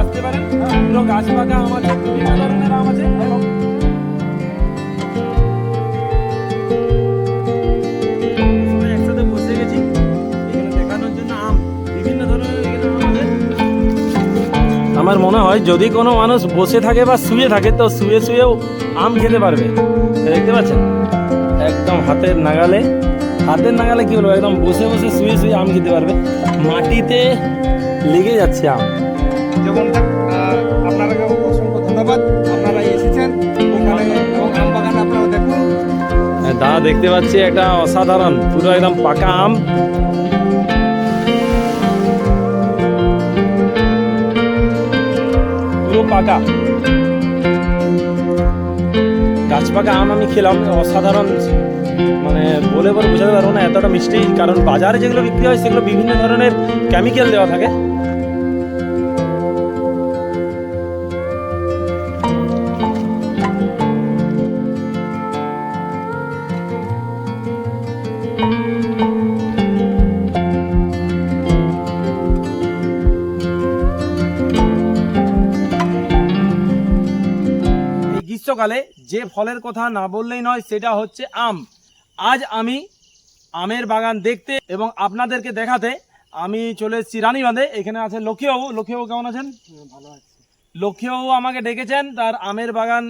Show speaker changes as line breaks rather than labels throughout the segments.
আসতে পারেন। পুরো গাছ পাকা বিভিন্ন ধরনের আম আছে। এবং আমার মনে হয় যদি কোনো মানুষ বসে থাকে বা শুয়ে থাকে, তো শুয়ে শুয়েও আম খেতে পারবে। দেখতে পাচ্ছেন? একদম হাতের নাগালে। হাতের নাগালে কি বলব? একদম বসে বসে শুয়ে শুয়ে আম খেতে পারবে। মাটিতে লেগে যাচ্ছে আম।
যেমনটা আপনারাকে অসংখ্য ধন্যবাদ। আপনারা এসেছেন। ওখানে এবং আম বাগান আপনারা দেখুন।
দাদা, দেখতে পাচ্ছি একটা অসাধারণ, পুরো একদম পাকা আম। পুরো পাকা। গাছ পাকা আম আমি খেলাম, অসাধারণ। মানে বলে বলে বোঝাতে পারব না, এতটা মিষ্টি। কারণ বাজারে যেগুলো বিক্রি হয়, সেগুলো বিভিন্ন ধরনের কেমিক্যাল দেওয়া থাকে। গ্রীষ্মকালে যে ফলের কথা না বললেই নয় সেটা হচ্ছে আম। আজ আমি আমের বাগান দেখতে এবং আপনাদেরকে দেখাতে আমি চলে এসেছি রানীবাঁধে। এখানে আছে লক্ষ্মীবাবু। লক্ষ্মীবাবু কেমন আছেন?
ভালো আছে।
লক্ষ্মীবাবু আমাকে ডেকেছেন তার আমের বাগান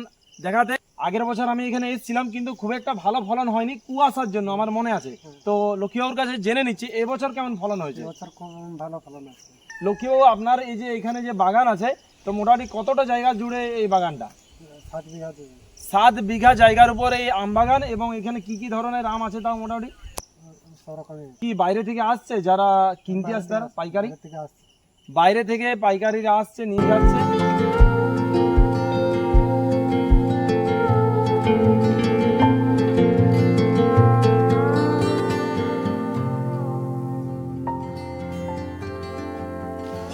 দেখাতে। আগের বছর আমি এখানে এসেছিলাম কিন্তু খুব একটা ভালো ফলন হয়নি কুয়াশার জন্য আমার মনে আছে। তো লক্ষ্মীবাবুর কাছে জেনে নিচ্ছি এবছর কেমন ফলন হয়েছে?
এবছর খুব ভালো ফলন আছে
লক্ষ্মীবাবু আপনার এই যে এখানে যে বাগান আছে তো মোটামুটি কতটা জায়গা জুড়ে এই বাগানটা?
সাত বিঘা
জায়গার উপরে এই আম বাগান এবং এখানে কি কি ধরনের আম আছে তাও মোটামুটি? কি বাইরে থেকে আসছে যারা কিনতে আসছে তারা? পাইকারি?
বাইরে থেকে
পাইকারিরা আসছে নিয়ে যাচ্ছে।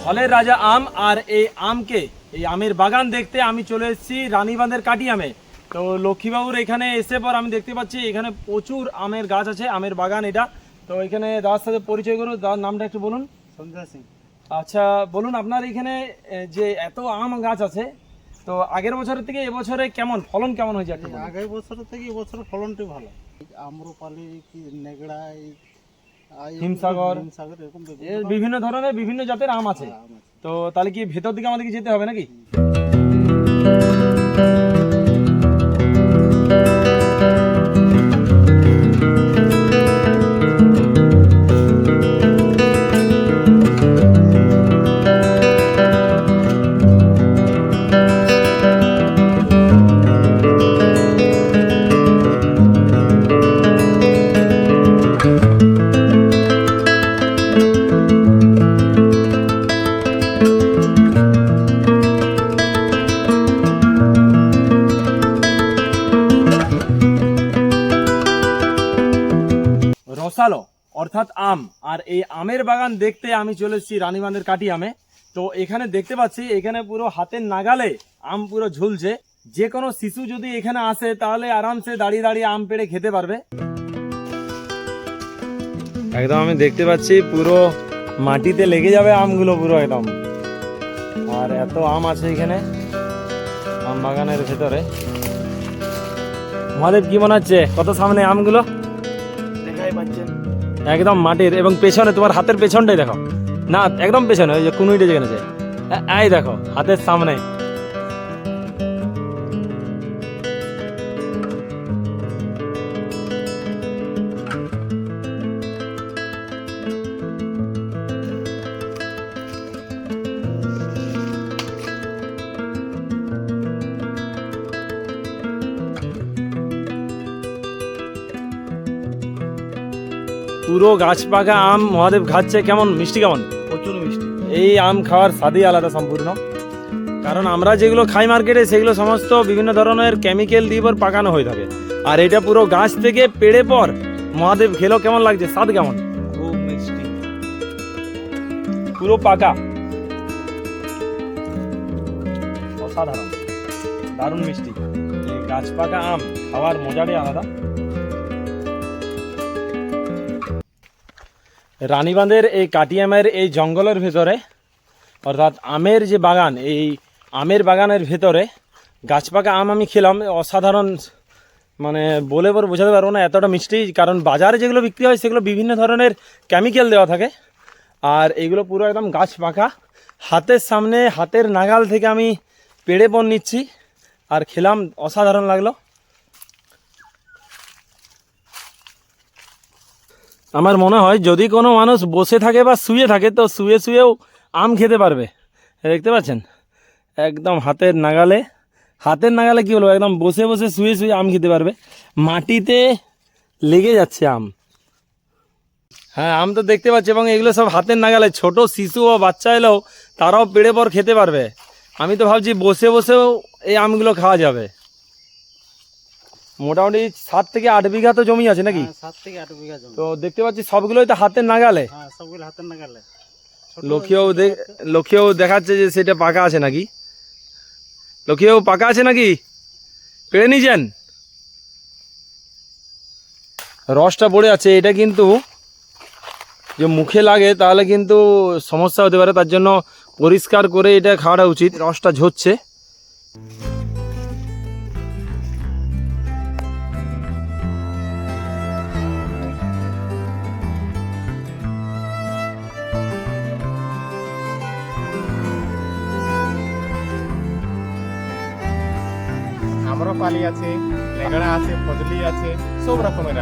ফলের রাজা আম আর এই আমকে এই আমের বাগান দেখতে আমি চলে এসেছি রানীবাঁধের কাটিয়ামে তো লক্ষ্মীবাবুর এখানে এসে পর আমি দেখতে পাচ্ছি এখানে প্রচুর আমের গাছ আছে আমের বাগান এটা। তো এখানে দাদার সাথে পরিচয় করুন দাদার নামটা একটু বলুন।
সন্ধ্যা সিং।
আচ্ছা বলুন আপনার এখানে যে এত আম গাছ আছে তো আগের বছরের থেকে এবছরে কেমন ফলন কেমন হয়েছে
আগের বছর থেকে এবছর ফলনটি ভালো। আম্রপালি কি নেগড়া
হিমসাগর।
বিভিন্ন
এর বিভিন্ন ধরনের বিভিন্ন জাতের আম আছে
আম আছে।
তো তাহলে কি ভেতর দিকে আমাদেরকে যেতে হবে নাকি রসালো, অর্থাৎ আম। আর এই আমের বাগান দেখতে আমি চলে এসেছি রানীবাঁধের কাটি আমে তো এখানে দেখতে পাচ্ছি, এখানে পুরো হাতের নাগালে আম পুরো ঝুলছে। যে কোনো শিশু যদি এখানে আসে, তাহলে আরামসে দাঁড়িয়ে দাঁড়িয়ে আম পেড়ে খেতে পারবে। একদম আমি দেখতে পাচ্ছি, পুরো মাটিতে লেগে যাবে আমগুলো পুরো একদম। আর এত আম আছে এখানে, আম বাগানের ভেতরে। মহাদেব কি মনে হচ্ছে কত সামনে আমগুলো? একদম মাটির এবং পেছনে তোমার হাতের পেছনটাই দেখো। না, একদম পেছনে, ওই যে কুনুইটা যেখানে আছে এই দেখো, হাতের সামনে। পুরো গাছ পাকা আম মহাদেব খাচ্ছে কেমন? মিষ্টি কেমন?
প্রচুর মিষ্টি।
এই আম খাওয়ার স্বাদই আলাদা সম্পূর্ণ। কারণ আমরা যেগুলো খাই মার্কেটে সেগুলো সমস্ত বিভিন্ন ধরনের কেমিক্যাল দিয়ে পর পাকানো হয়ে থাকে। আর এটা পুরো গাছ থেকে পেড়ে পর মহাদেব খেলো কেমন লাগছে? স্বাদ কেমন?
খুব মিষ্টি।
পুরো পাকা। অসাধারণ। দারুণ মিষ্টি। গাছ পাকা আম খাওয়ার মজাটাই আলাদা। রানীবাঁধের এই কাটিয়ামের এই জঙ্গলের ভেতরে, অর্থাৎ আমের যে বাগান, এই আমের বাগানের ভেতরে গাছ পাকা আম আমি খেলাম। অসাধারণ মানে বলে পরে বোঝাতে পারব না, এতটা মিষ্টি, কারণ বাজারে যেগুলো বিক্রি হয় সেগুলো বিভিন্ন ধরনের কেমিক্যাল দেওয়া থাকে। আর এগুলো পুরো একদম গাছ পাকা। হাতের সামনে, হাতের নাগাল থেকে আমি পেড়ে পণ নিচ্ছি। আর খেলাম, অসাধারণ লাগল। আমার মনে হয় যদি কোনো মানুষ বসে থাকে বা শুয়ে থাকে, তো শুয়ে শুয়েও আম খেতে পারবে। দেখতে পাচ্ছেন? একদম হাতের নাগালে হাতের নাগালে কী বলব? একদম বসে বসে শুয়ে শুয়ে আম খেতে পারবে। মাটিতে লেগে যাচ্ছে আম। হ্যাঁ আম তো দেখতে পাচ্ছি এবং এগুলো সব হাতের নাগালে। ছোট শিশু বা বাচ্চা এলেও তারাও পেড়ে পর খেতে পারবে। আমি তো ভাবছি বসে বসেও এই আমগুলো খাওয়া যাবে। মোটামুটি সাত থেকে আট বিঘা তো জমি আছে নাকি?
হ্যাঁ, সাত থেকে আট বিঘা জমি।
তো দেখতে পাচ্ছি সবগুলোই তো হাতের নাগালে।
হ্যাঁ সবগুলো হাতের নাগালে। ছোট
লক্ষ্যও দেখাচ্ছে যে সেটা পাকা আছে নাকি? লক্ষ্যও পাকা আছে নাকি? পেড়ে নিয়েছেন রসটা পড়ে আছে এটা কিন্তু যে মুখে লাগে তাহলে কিন্তু সমস্যা হতে পারে তার জন্য পরিষ্কার করে এটা খাওয়াটা উচিত। রসটা ঝরছে।
আম্রপালি আছে লেগড়া আছে ফজলি আছে সব রকমের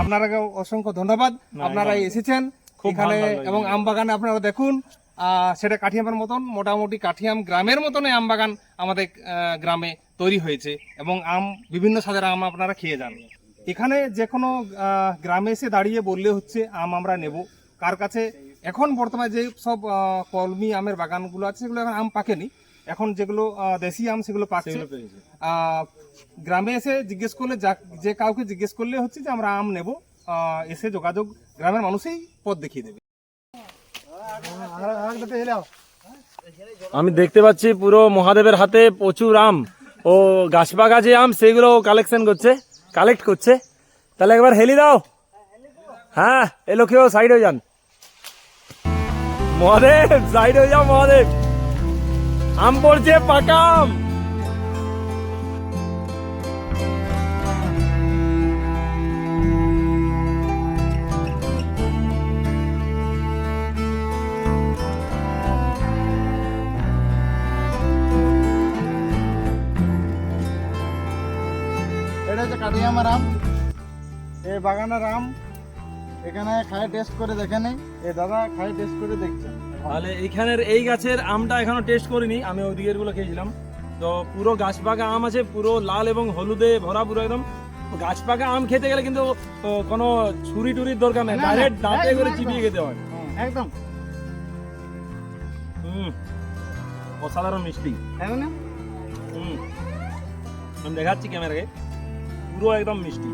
আপনারাকে অসংখ্য ধন্যবাদ। আপনারা এসেছেন
খুব
এখানে এবং আম বাগানে আপনারা দেখুন আহ, সেটা কাঠিয়ামের মতন মোটামুটি কাঠিয়াম গ্রামের মতন আম বাগান আমাদের আহ, গ্রামে তৈরি হয়েছে এবং আম বিভিন্ন স্বাদের আম আপনারা খেয়ে যান। এখানে যে কোনো গ্রামে এসে দাঁড়িয়ে বললে হচ্ছে আম আমরা নেব। কার কাছে? এখন বর্তমানে যে সব কলমি আমের বাগানগুলো আছে সেগুলো এখন আম পাকেনি। এখন যেগুলো দেশি আম সেগুলো পাকছে। আহ, গ্রামে এসে জিজ্ঞেস করলে যা- যে কাউকে জিজ্ঞেস করলে হচ্ছে যে আমরা আম নেব। এসে যোগাযোগ গ্রামের মানুষই পথ দেখিয়ে দেবে।
আমি দেখতে পাচ্ছি পুরো মহাদেবের হাতে প্রচুর আম। ও গাছপাকা যে আম, সেগুলো কালেকশন করছে কালেক্ট করছে। তাহলে একবার হেলি দাও। হ্যাঁ এ লোকেও সাইড হয়ে যান। মহাদেব সাইড হয়ে যাও মহাদেব। আম পড়ছে, পাকা আম।
হচ্ছে কাঠিয়ামার আম এই বাগানের আম এখানে খাই টেস্ট করে দেখে নেই। এই দাদা খাই টেস্ট করে দেখছেন
তাহলে এইখানের এই গাছের আমটা এখনও টেস্ট করিনি আমি ওদিকেরগুলো খেয়েছিলাম। তো পুরো গাছ পাকা আম আছে পুরো লাল এবং হলুদে ভরা পুরো একদম। গাছ পাকা আম খেতে গেলে কিন্তু কোনো ছুরি টুরির দরকার নেই ডাইরেক্ট দাঁতে করে। চিবিয়ে খেতে হয়।
একদম।
হুম অসাধারণ মিষ্টি।
তাই না?
হুম আমি দেখাচ্ছি ক্যামেরাকে। পুরো একদম মিষ্টি।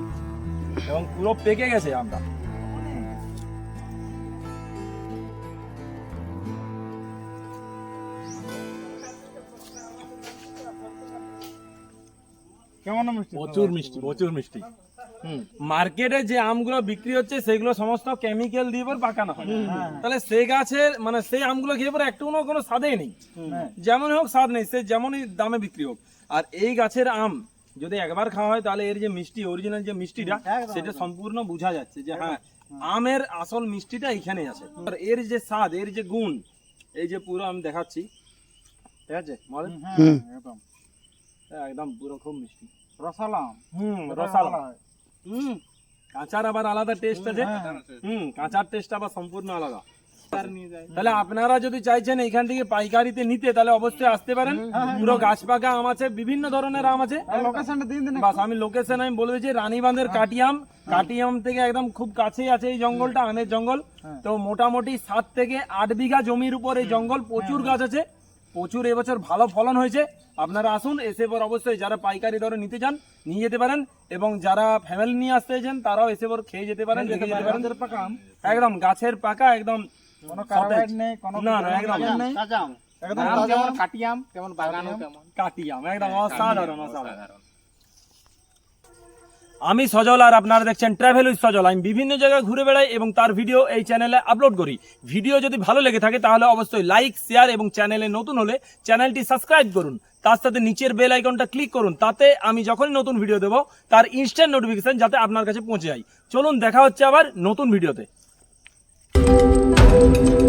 এবং পুরো পেকে গেছে আমটা।
কেমন মিষ্টি?
প্রচুর মিষ্টি প্রচুর মিষ্টি। মার্কেটে যে আমগুলো বিক্রি হচ্ছে সেগুলো সমস্ত কেমিক্যাল দিয়ে পর পাকানো হয়। তাহলে সেই গাছের মানে সেই আমগুলো খেয়ে পরে একটু কোনো স্বাদেই নেই। যেমন হোক স্বাদ নেই। সে যেমনই দামে বিক্রি হোক। আর এই গাছের আম যদি একবার খাওয়া হয় তাহলে এর যে মিষ্টি অরিজিনাল যে মিষ্টিটা সেটা সম্পূর্ণ বোঝা যাচ্ছে যে হ্যাঁ আমের আসল মিষ্টিটা এখানে আছে। আর এর যে স্বাদ এর যে গুণ এই যে পুরো আমি দেখাচ্ছি ঠিক আছে বলেন?
হ্যাঁ একদম।
একদম পুরো খুব মিষ্টি।
রসালাম।
হুম রসালো হুম কাঁচার আবার আলাদা টেস্ট আছে। হুম কাঁচার টেস্ট আবার সম্পূর্ণ আলাদা। তাহলে আপনারা যদি চাইছেন এখান থেকে পাইকারিতে নিতে তাহলে অবশ্যই আসতে পারেন। পুরো গাছ পাকা আম আছে বিভিন্ন ধরনের আম আছে। বাস আমি লোকেশন আমি বলে দিচ্ছি রানীবাঁধের কাটিয়াম। কাটিয়াম থেকে একদম খুব কাছেই আছে এই জঙ্গলটা আমের জঙ্গল। তো মোটামুটি সাত থেকে আট বিঘা জমির উপর এই জঙ্গল প্রচুর গাছ আছে। প্রচুর এবছর ভালো ফলন হয়েছে। আপনারা আসুন এসে পর অবশ্যই যারা পাইকারি দরে নিতে চান নিয়ে যেতে পারেন। এবং যারা ফ্যামিলি নিয়ে আসতে চান তারাও এসে পর খেয়ে যেতে পারেন একদম গাছের পাকা একদম
কোনো। নেই কোনো
না না একদম
নেই। একদম
আম
তাজা
যেমন
আম।
কাটি আম তেমন বাগানও তেমন।
কাটি একদম অসাধারণ অসাধারণ।
অসাধারণ।
আমি সজল আর আপনারা দেখছেন ট্রাভেল উইথ সজল। আমি বিভিন্ন জায়গায় ঘুরে বেড়াই এবং তার ভিডিও এই চ্যানেলে আপলোড করি। ভিডিও যদি ভালো লেগে থাকে তাহলে অবশ্যই লাইক শেয়ার এবং চ্যানেলে নতুন হলে চ্যানেলটি সাবস্ক্রাইব করুন। তার সাথে নিচের বেল আইকনটা ক্লিক করুন। তাতে আমি যখনই নতুন ভিডিও দেবো তার ইনস্ট্যান্ট নোটিফিকেশন যাতে আপনার কাছে পৌঁছে যায়। চলুন দেখা হচ্ছে আবার নতুন ভিডিওতে thank you